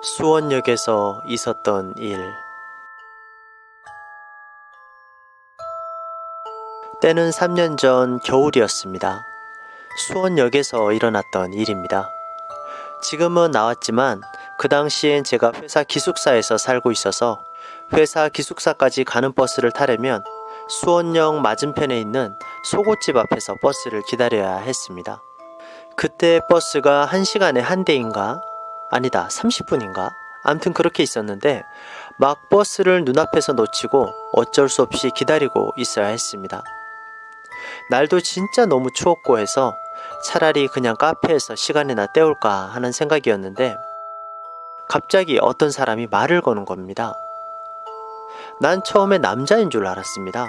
수원역에서 있었던 일. 때는 3년 전 겨울이었습니다. 수원역에서 일어났던 일입니다. 지금은 나왔지만 그 당시엔 제가 회사 기숙사에서 살고 있어서 회사 기숙사까지 가는 버스를 타려면 수원역 맞은편에 있는 속옷집 앞에서 버스를 기다려야 했습니다. 그때 버스가 1시간에 한 대인가? 아니다, 30분인가? 암튼 그렇게 있었는데 막 버스를 눈앞에서 놓치고 어쩔 수 없이 기다리고 있어야 했습니다. 날도 진짜 너무 추웠고 해서 차라리 그냥 카페에서 시간이나 때울까 하는 생각이었는데 갑자기 어떤 사람이 말을 거는 겁니다. 난 처음에 남자인 줄 알았습니다.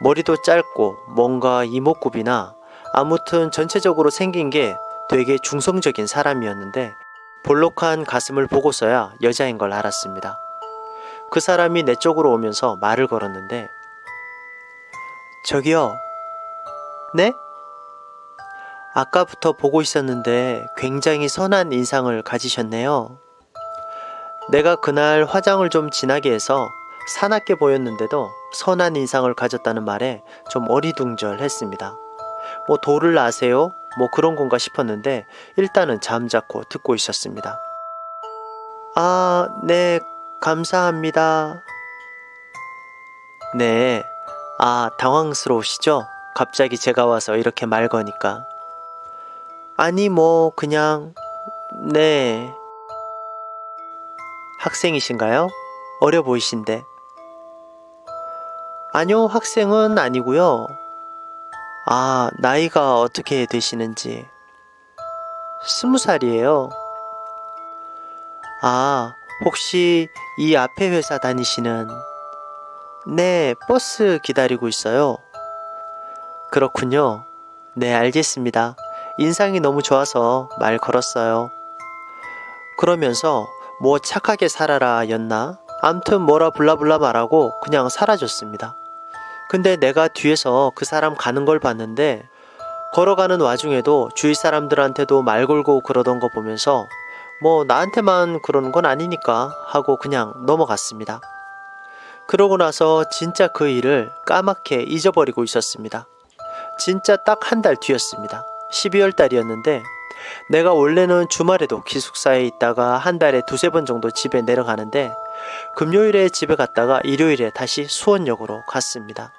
머리도 짧고 뭔가 이목구비나 아무튼 전체적으로 생긴 게 되게 중성적인 사람이었는데 볼록한 가슴을 보고서야 여자인 걸 알았습니다. 그 사람이 내 쪽으로 오면서 말을 걸었는데 저기요. 네? 아까부터 보고 있었는데 굉장히 선한 인상을 가지셨네요. 내가 그날 화장을 좀 진하게 해서 사납게 보였는데도 선한 인상을 가졌다는 말에 좀 어리둥절했습니다. 뭐 도를 아세요? 뭐 그런 건가 싶었는데 일단은 잠자코 듣고 있었습니다. 아, 네, 감사합니다. 네, 아, 당황스러우시죠? 갑자기 제가 와서 이렇게 말 거니까. 아니, 뭐, 그냥, 네. 학생이신가요? 어려 보이신데. 아니요, 학생은 아니고요. 아, 나이가 어떻게 되시는지. 스무 살이에요. 아, 혹시 이 앞에 회사 다니시는 네, 버스 기다리고 있어요. 그렇군요. 네, 알겠습니다. 인상이 너무 좋아서 말 걸었어요. 그러면서 뭐 착하게 살아라 였나? 암튼 뭐라 블라블라 말하고 그냥 사라졌습니다. 근데 내가 뒤에서 그 사람 가는 걸 봤는데 걸어가는 와중에도 주위 사람들한테도 말 걸고 그러던 거 보면서 뭐 나한테만 그러는 건 아니니까 하고 그냥 넘어갔습니다. 그러고 나서 진짜 그 일을 까맣게 잊어버리고 있었습니다. 진짜 딱 한 달 뒤였습니다. 12월 달이었는데 내가 원래는 주말에도 기숙사에 있다가 한 달에 두세 번 정도 집에 내려가는데 금요일에 집에 갔다가 일요일에 다시 수원역으로 갔습니다.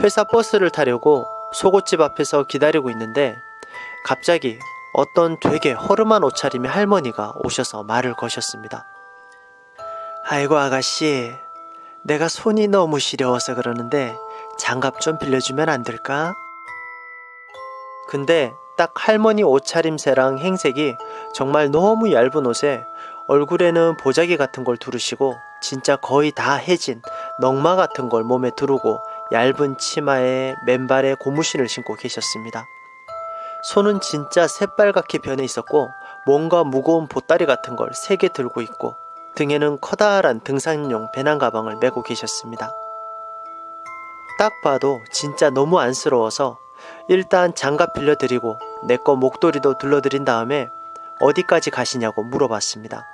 회사 버스를 타려고 속옷집 앞에서 기다리고 있는데 갑자기 어떤 되게 허름한 옷차림의 할머니가 오셔서 말을 거셨습니다. 아이고 아가씨, 내가 손이 너무 시려워서 그러는데 장갑 좀 빌려주면 안 될까? 근데 딱 할머니 옷차림새랑 행색이 정말 너무 얇은 옷에 얼굴에는 보자기 같은 걸 두르시고 진짜 거의 다 해진 넝마 같은 걸 몸에 두르고 얇은 치마에 맨발에 고무신을 신고 계셨습니다. 손은 진짜 새빨갛게 변해 있었고 뭔가 무거운 보따리 같은 걸 세 개 들고 있고 등에는 커다란 등산용 배낭 가방을 메고 계셨습니다. 딱 봐도 진짜 너무 안쓰러워서 일단 장갑 빌려드리고 내 거 목도리도 둘러드린 다음에 어디까지 가시냐고 물어봤습니다.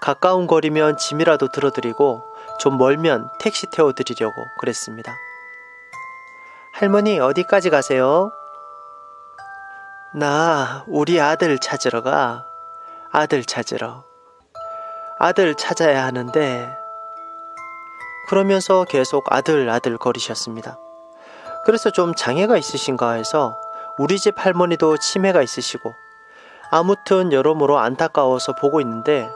가까운 거리면 짐이라도 들어드리고 좀 멀면 택시 태워드리려고 그랬습니다. 할머니 어디까지 가세요? 나 우리 아들 찾으러 가. 아들 찾으러. 아들 찾아야 하는데 그러면서 계속 아들 아들 거리셨습니다. 그래서 좀 장애가 있으신가 해서 우리 집 할머니도 치매가 있으시고 아무튼 여러모로 안타까워서 보고 있는데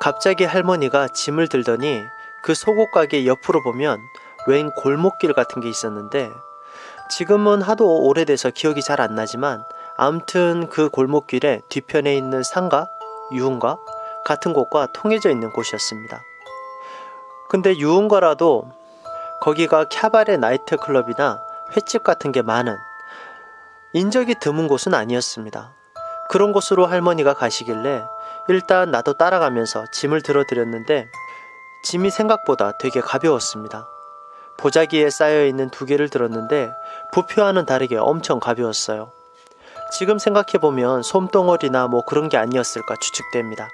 갑자기 할머니가 짐을 들더니 그 속옷 가게 옆으로 보면 웬 골목길 같은 게 있었는데 지금은 하도 오래돼서 기억이 잘 안 나지만 암튼 그 골목길에 뒤편에 있는 상가, 유흥가 같은 곳과 통해져 있는 곳이었습니다. 근데 유흥가라도 거기가 캬바레 나이트 클럽이나 횟집 같은 게 많은 인적이 드문 곳은 아니었습니다. 그런 곳으로 할머니가 가시길래 일단 나도 따라가면서 짐을 들어드렸는데 짐이 생각보다 되게 가벼웠습니다. 보자기에 쌓여 있는 두 개를 들었는데 부표와는 다르게 엄청 가벼웠어요. 지금 생각해보면 솜덩어리나 뭐 그런 게 아니었을까 추측됩니다.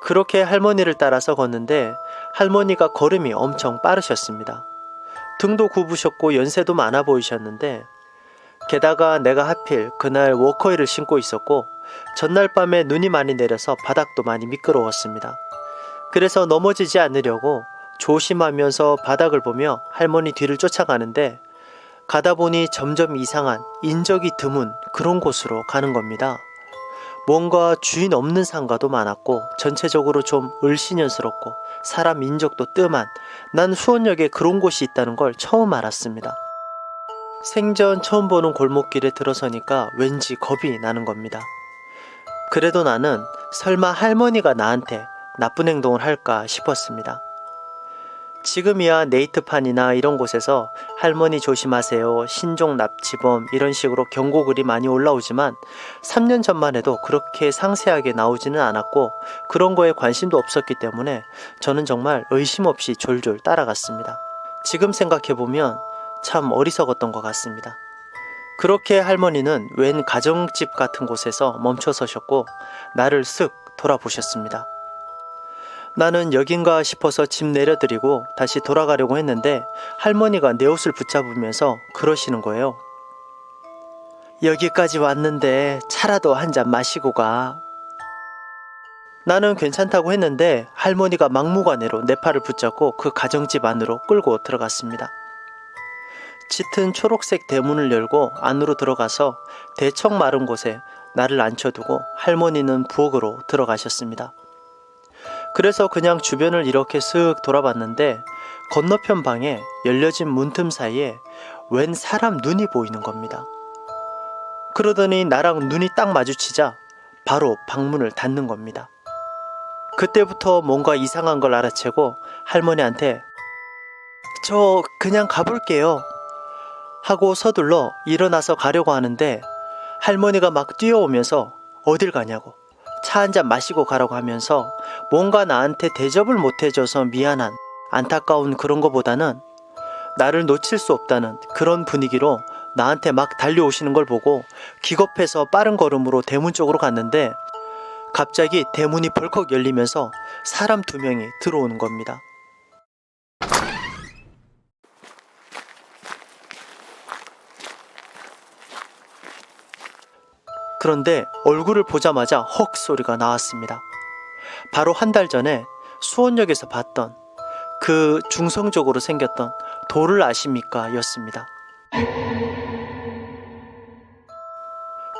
그렇게 할머니를 따라서 걷는데 할머니가 걸음이 엄청 빠르셨습니다. 등도 굽으셨고 연세도 많아 보이셨는데 게다가 내가 하필 그날 워커힐을 신고 있었고 전날 밤에 눈이 많이 내려서 바닥도 많이 미끄러웠습니다. 그래서 넘어지지 않으려고 조심하면서 바닥을 보며 할머니 뒤를 쫓아가는데 가다 보니 점점 이상한 인적이 드문 그런 곳으로 가는 겁니다. 뭔가 주인 없는 상가도 많았고 전체적으로 좀 을씨년스럽고 사람 인적도 뜸한 난 수원역에 그런 곳이 있다는 걸 처음 알았습니다. 생전 처음 보는 골목길에 들어서니까 왠지 겁이 나는 겁니다. 그래도 나는 설마 할머니가 나한테 나쁜 행동을 할까 싶었습니다. 지금이야 네이트판이나 이런 곳에서 할머니 조심하세요, 신종 납치범 이런 식으로 경고글이 많이 올라오지만 3년 전만 해도 그렇게 상세하게 나오지는 않았고 그런 거에 관심도 없었기 때문에 저는 정말 의심 없이 졸졸 따라갔습니다. 지금 생각해보면 참 어리석었던 것 같습니다. 그렇게 할머니는 웬 가정집 같은 곳에서 멈춰 서셨고 나를 쓱 돌아보셨습니다. 나는 여긴가 싶어서 집 내려드리고 다시 돌아가려고 했는데 할머니가 내 옷을 붙잡으면서 그러시는 거예요. 여기까지 왔는데 차라도 한 잔 마시고 가. 나는 괜찮다고 했는데 할머니가 막무가내로 내 팔을 붙잡고 그 가정집 안으로 끌고 들어갔습니다. 짙은 초록색 대문을 열고 안으로 들어가서 대청 마른 곳에 나를 앉혀두고 할머니는 부엌으로 들어가셨습니다. 그래서 그냥 주변을 이렇게 쓱 돌아봤는데 건너편 방에 열려진 문틈 사이에 웬 사람 눈이 보이는 겁니다. 그러더니 나랑 눈이 딱 마주치자 바로 방문을 닫는 겁니다. 그때부터 뭔가 이상한 걸 알아채고 할머니한테 저 그냥 가볼게요. 하고 서둘러 일어나서 가려고 하는데 할머니가 막 뛰어오면서 어딜 가냐고 차 한 잔 마시고 가라고 하면서 뭔가 나한테 대접을 못 해줘서 미안한 안타까운 그런 거보다는 나를 놓칠 수 없다는 그런 분위기로 나한테 막 달려오시는 걸 보고 기겁해서 빠른 걸음으로 대문 쪽으로 갔는데 갑자기 대문이 벌컥 열리면서 사람 두 명이 들어오는 겁니다. 그런데 얼굴을 보자마자 헉 소리가 나왔습니다. 바로 한 달 전에 수원역에서 봤던 그 중성적으로 생겼던 돌을 아십니까? 였습니다.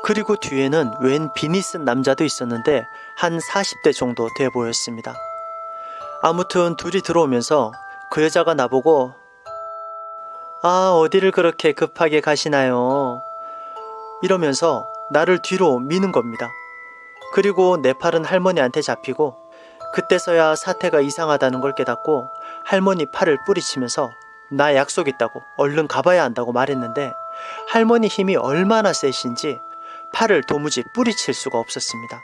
그리고 뒤에는 웬 비니 쓴 남자도 있었는데 한 40대 정도 돼 보였습니다. 아무튼 둘이 들어오면서 그 여자가 나보고 아, 어디를 그렇게 급하게 가시나요? 이러면서 나를 뒤로 미는 겁니다. 그리고 내 팔은 할머니한테 잡히고 그때서야 사태가 이상하다는 걸 깨닫고 할머니 팔을 뿌리치면서 나 약속 있다고 얼른 가봐야 한다고 말했는데 할머니 힘이 얼마나 세신지 팔을 도무지 뿌리칠 수가 없었습니다.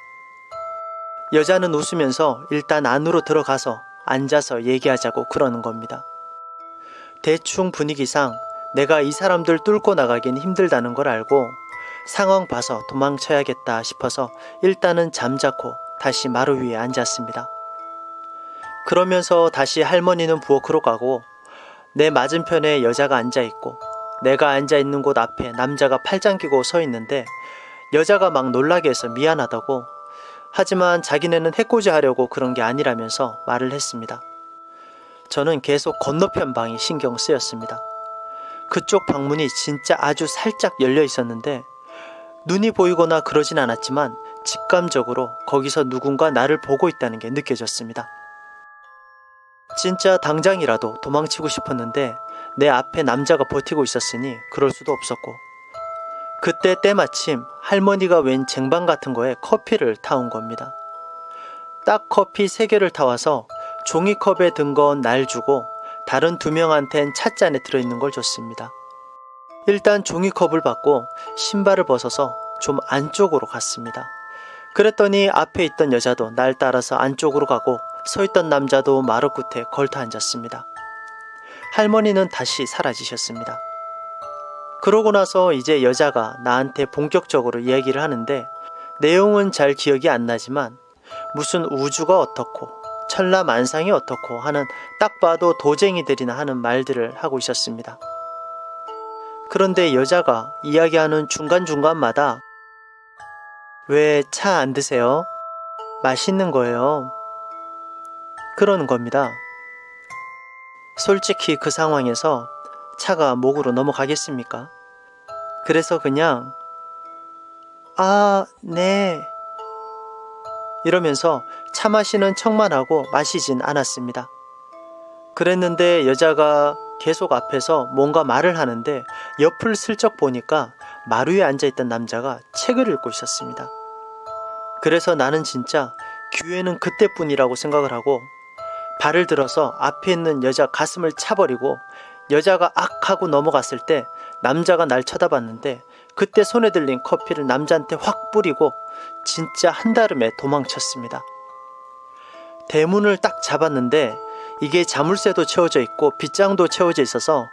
여자는 웃으면서 일단 안으로 들어가서 앉아서 얘기하자고 그러는 겁니다. 대충 분위기상 내가 이 사람들 뚫고 나가긴 힘들다는 걸 알고 상황 봐서 도망쳐야겠다 싶어서 일단은 잠자코 다시 마루 위에 앉았습니다. 그러면서 다시 할머니는 부엌으로 가고 내 맞은편에 여자가 앉아 있고 내가 앉아 있는 곳 앞에 남자가 팔짱 끼고 서 있는데 여자가 막 놀라게 해서 미안하다고 하지만 자기네는 해코지 하려고 그런 게 아니라면서 말을 했습니다. 저는 계속 건너편 방이 신경 쓰였습니다. 그쪽 방문이 진짜 아주 살짝 열려 있었는데 눈이 보이거나 그러진 않았지만 직감적으로 거기서 누군가 나를 보고 있다는 게 느껴졌습니다. 진짜 당장이라도 도망치고 싶었는데 내 앞에 남자가 버티고 있었으니 그럴 수도 없었고 그때 때마침 할머니가 웬 쟁반 같은 거에 커피를 타온 겁니다. 딱 커피 3개를 타와서 종이컵에 든 건 날 주고 다른 두 명한텐 찻잔에 들어있는 걸 줬습니다. 일단 종이컵을 받고 신발을 벗어서 좀 안쪽으로 갔습니다. 그랬더니 앞에 있던 여자도 날 따라서 안쪽으로 가고 서 있던 남자도 마루 끝에 걸터 앉았습니다. 할머니는 다시 사라지셨습니다. 그러고 나서 이제 여자가 나한테 본격적으로 이야기를 하는데 내용은 잘 기억이 안 나지만 무슨 우주가 어떻고 천라만상이 어떻고 하는 딱 봐도 도쟁이들이나 하는 말들을 하고 있었습니다. 그런데 여자가 이야기하는 중간중간마다 왜 차 안 드세요? 맛있는 거예요. 그러는 겁니다. 솔직히 그 상황에서 차가 목으로 넘어가겠습니까? 그래서 그냥 아, 네. 이러면서 차 마시는 척만 하고 마시진 않았습니다. 그랬는데 여자가 계속 앞에서 뭔가 말을 하는데 옆을 슬쩍 보니까 마루에 앉아있던 남자가 책을 읽고 있었습니다. 그래서 나는 진짜 기회는 그때뿐이라고 생각을 하고 발을 들어서 앞에 있는 여자 가슴을 차버리고 여자가 악 하고 넘어갔을 때 남자가 날 쳐다봤는데 그때 손에 들린 커피를 남자한테 확 뿌리고 진짜 한달음에 도망쳤습니다. 대문을 딱 잡았는데 이게 자물쇠도 채워져 있고 빗장도 채워져 있어서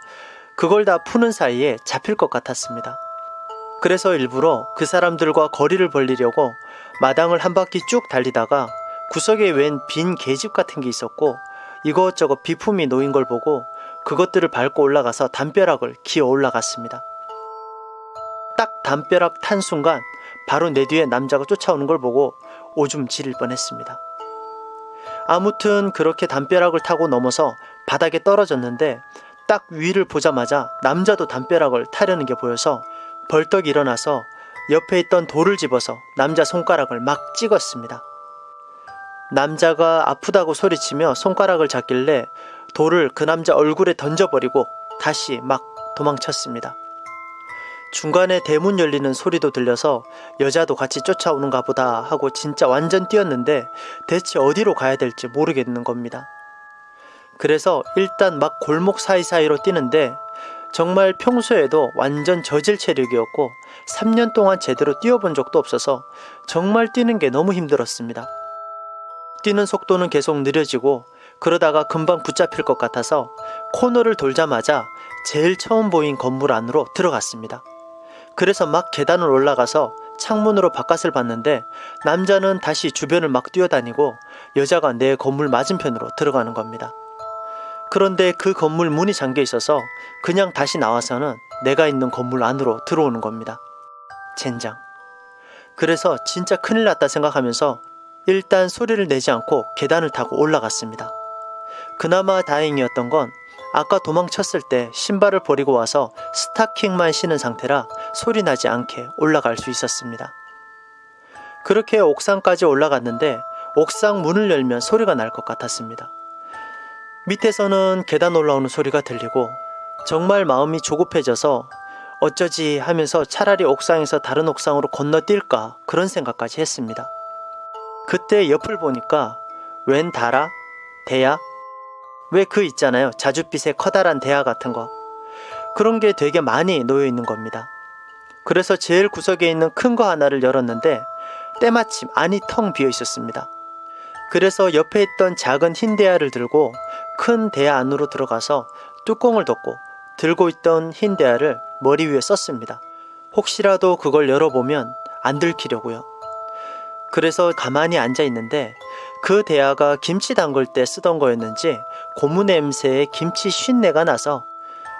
그걸 다 푸는 사이에 잡힐 것 같았습니다. 그래서 일부러 그 사람들과 거리를 벌리려고 마당을 한 바퀴 쭉 달리다가 구석에 웬 빈 계집 같은 게 있었고 이것저것 비품이 놓인 걸 보고 그것들을 밟고 올라가서 담벼락을 기어 올라갔습니다. 딱 담벼락 탄 순간 바로 내 뒤에 남자가 쫓아오는 걸 보고 오줌 지릴 뻔했습니다. 아무튼 그렇게 담벼락을 타고 넘어서 바닥에 떨어졌는데 딱 위를 보자마자 남자도 담벼락을 타려는 게 보여서 벌떡 일어나서 옆에 있던 돌을 집어서 남자 손가락을 막 찍었습니다. 남자가 아프다고 소리치며 손가락을 잡길래 돌을 그 남자 얼굴에 던져버리고 다시 막 도망쳤습니다. 중간에 대문 열리는 소리도 들려서 여자도 같이 쫓아오는가 보다 하고 진짜 완전 뛰었는데 대체 어디로 가야 될지 모르겠는 겁니다. 그래서 일단 막 골목 사이사이로 뛰는데 정말 평소에도 완전 저질 체력이었고 3년 동안 제대로 뛰어본 적도 없어서 정말 뛰는 게 너무 힘들었습니다. 뛰는 속도는 계속 느려지고 그러다가 금방 붙잡힐 것 같아서 코너를 돌자마자 제일 처음 보인 건물 안으로 들어갔습니다. 그래서 막 계단을 올라가서 창문으로 바깥을 봤는데 남자는 다시 주변을 막 뛰어다니고 여자가 내 건물 맞은편으로 들어가는 겁니다. 그런데 그 건물 문이 잠겨 있어서 그냥 다시 나와서는 내가 있는 건물 안으로 들어오는 겁니다. 젠장. 그래서 진짜 큰일 났다 생각하면서 일단 소리를 내지 않고 계단을 타고 올라갔습니다. 그나마 다행이었던 건 아까 도망쳤을 때 신발을 버리고 와서 스타킹만 신은 상태라 소리 나지 않게 올라갈 수 있었습니다. 그렇게 옥상까지 올라갔는데 옥상 문을 열면 소리가 날 것 같았습니다. 밑에서는 계단 올라오는 소리가 들리고 정말 마음이 조급해져서 어쩌지 하면서 차라리 옥상에서 다른 옥상으로 건너뛸까 그런 생각까지 했습니다. 그때 옆을 보니까 웬 다라? 대야? 왜 그 있잖아요. 자줏빛의 커다란 대야 같은 거. 그런 게 되게 많이 놓여 있는 겁니다. 그래서 제일 구석에 있는 큰 거 하나를 열었는데 때마침 안이 텅 비어 있었습니다. 그래서 옆에 있던 작은 흰 대야를 들고 큰 대야 안으로 들어가서 뚜껑을 덮고 들고 있던 흰 대야를 머리 위에 썼습니다. 혹시라도 그걸 열어보면 안 들키려고요. 그래서 가만히 앉아 있는데 그 대야가 김치 담글 때 쓰던 거였는지 고무 냄새에 김치 쉰내가 나서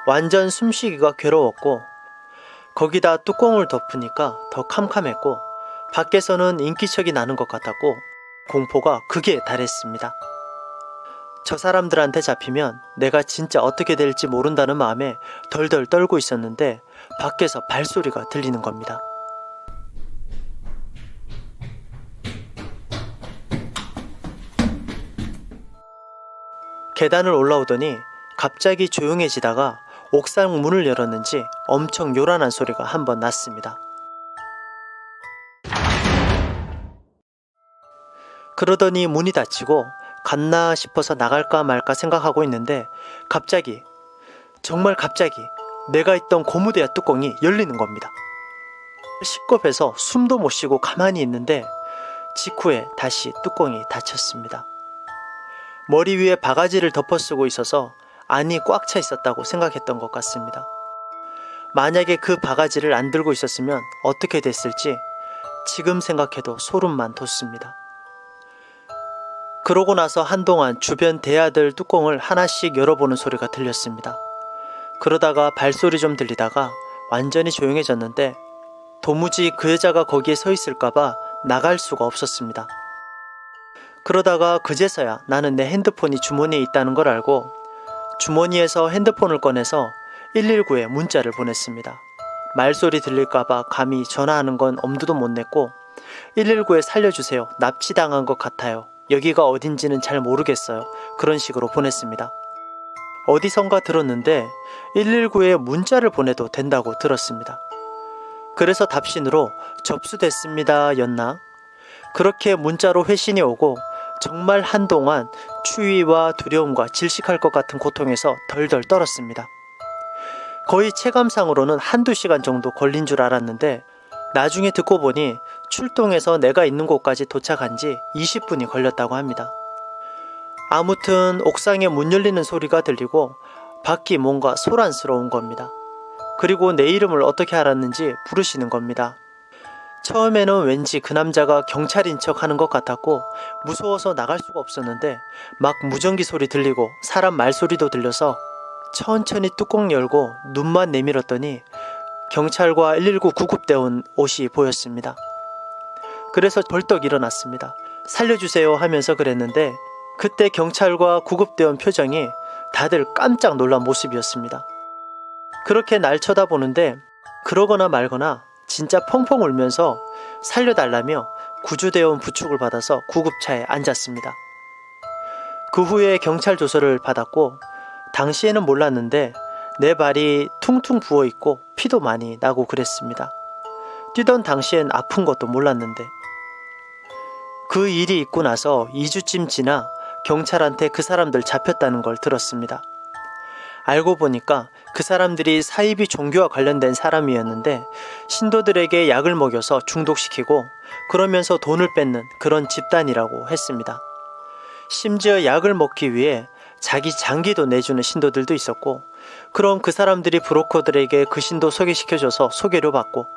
완전 숨쉬기가 괴로웠고 거기다 뚜껑을 덮으니까 더 캄캄했고 밖에서는 인기척이 나는 것 같았고 공포가 극에 달했습니다. 저 사람들한테 잡히면 내가 진짜 어떻게 될지 모른다는 마음에 덜덜 떨고 있었는데 밖에서 발소리가 들리는 겁니다. 계단을 올라오더니 갑자기 조용해지다가 옥상 문을 열었는지 엄청 요란한 소리가 한 번 났습니다. 그러더니 문이 닫히고 갔나 싶어서 나갈까 말까 생각하고 있는데 갑자기 정말 갑자기 내가 있던 고무대야 뚜껑이 열리는 겁니다. 시겁해서 숨도 못 쉬고 가만히 있는데 직후에 다시 뚜껑이 닫혔습니다. 머리 위에 바가지를 덮어쓰고 있어서 안이 꽉 차 있었다고 생각했던 것 같습니다. 만약에 그 바가지를 안 들고 있었으면 어떻게 됐을지 지금 생각해도 소름만 돋습니다. 그러고 나서 한동안 주변 대야들 뚜껑을 하나씩 열어보는 소리가 들렸습니다. 그러다가 발소리 좀 들리다가 완전히 조용해졌는데 도무지 그 여자가 거기에 서 있을까봐 나갈 수가 없었습니다. 그러다가 그제서야 나는 내 핸드폰이 주머니에 있다는 걸 알고 주머니에서 핸드폰을 꺼내서 119에 문자를 보냈습니다. 말소리 들릴까봐 감히 전화하는 건 엄두도 못 냈고 119에 살려주세요. 납치당한 것 같아요. 여기가 어딘지는 잘 모르겠어요. 그런 식으로 보냈습니다. 어디선가 들었는데 119에 문자를 보내도 된다고 들었습니다. 그래서 답신으로 접수됐습니다 였나? 그렇게 문자로 회신이 오고 정말 한동안 추위와 두려움과 질식할 것 같은 고통에서 덜덜 떨었습니다. 거의 체감상으로는 한두 시간 정도 걸린 줄 알았는데 나중에 듣고 보니 출동해서 내가 있는 곳까지 도착한 지 20분이 걸렸다고 합니다. 아무튼 옥상에 문 열리는 소리가 들리고 밖이 뭔가 소란스러운 겁니다. 그리고 내 이름을 어떻게 알았는지 부르시는 겁니다. 처음에는 왠지 그 남자가 경찰인 척 하는 것 같았고 무서워서 나갈 수가 없었는데 막 무전기 소리 들리고 사람 말소리도 들려서 천천히 뚜껑 열고 눈만 내밀었더니 경찰과 119 구급대원 옷이 보였습니다. 그래서 벌떡 일어났습니다. 살려주세요 하면서 그랬는데 그때 경찰과 구급대원 표정이 다들 깜짝 놀란 모습이었습니다. 그렇게 날 쳐다보는데 그러거나 말거나 진짜 펑펑 울면서 살려달라며 구조대원 부축을 받아서 구급차에 앉았습니다. 그 후에 경찰 조서를 받았고 당시에는 몰랐는데 내 발이 퉁퉁 부어 있고 피도 많이 나고 그랬습니다. 뛰던 당시엔 아픈 것도 몰랐는데 그 일이 있고 나서 2주쯤 지나 경찰한테 그 사람들 잡혔다는 걸 들었습니다. 알고 보니까 그 사람들이 사이비 종교와 관련된 사람이었는데 신도들에게 약을 먹여서 중독시키고 그러면서 돈을 뺏는 그런 집단이라고 했습니다. 심지어 약을 먹기 위해 자기 장기도 내주는 신도들도 있었고 그럼 그 사람들이 브로커들에게 그 신도 소개시켜줘서 소개료 받고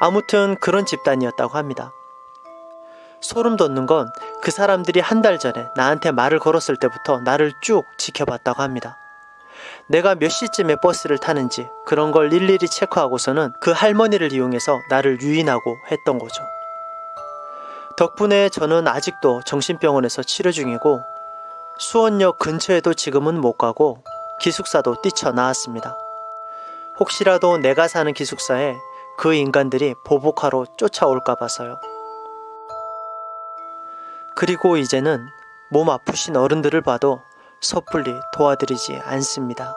아무튼 그런 집단이었다고 합니다. 소름 돋는 건 그 사람들이 한 달 전에 나한테 말을 걸었을 때부터 나를 쭉 지켜봤다고 합니다. 내가 몇 시쯤에 버스를 타는지 그런 걸 일일이 체크하고서는 그 할머니를 이용해서 나를 유인하고 했던 거죠. 덕분에 저는 아직도 정신병원에서 치료 중이고 수원역 근처에도 지금은 못 가고 기숙사도 뛰쳐나왔습니다. 혹시라도 내가 사는 기숙사에 그 인간들이 보복하러 쫓아올까 봐서요. 그리고 이제는 몸 아프신 어른들을 봐도 섣불리 도와드리지 않습니다.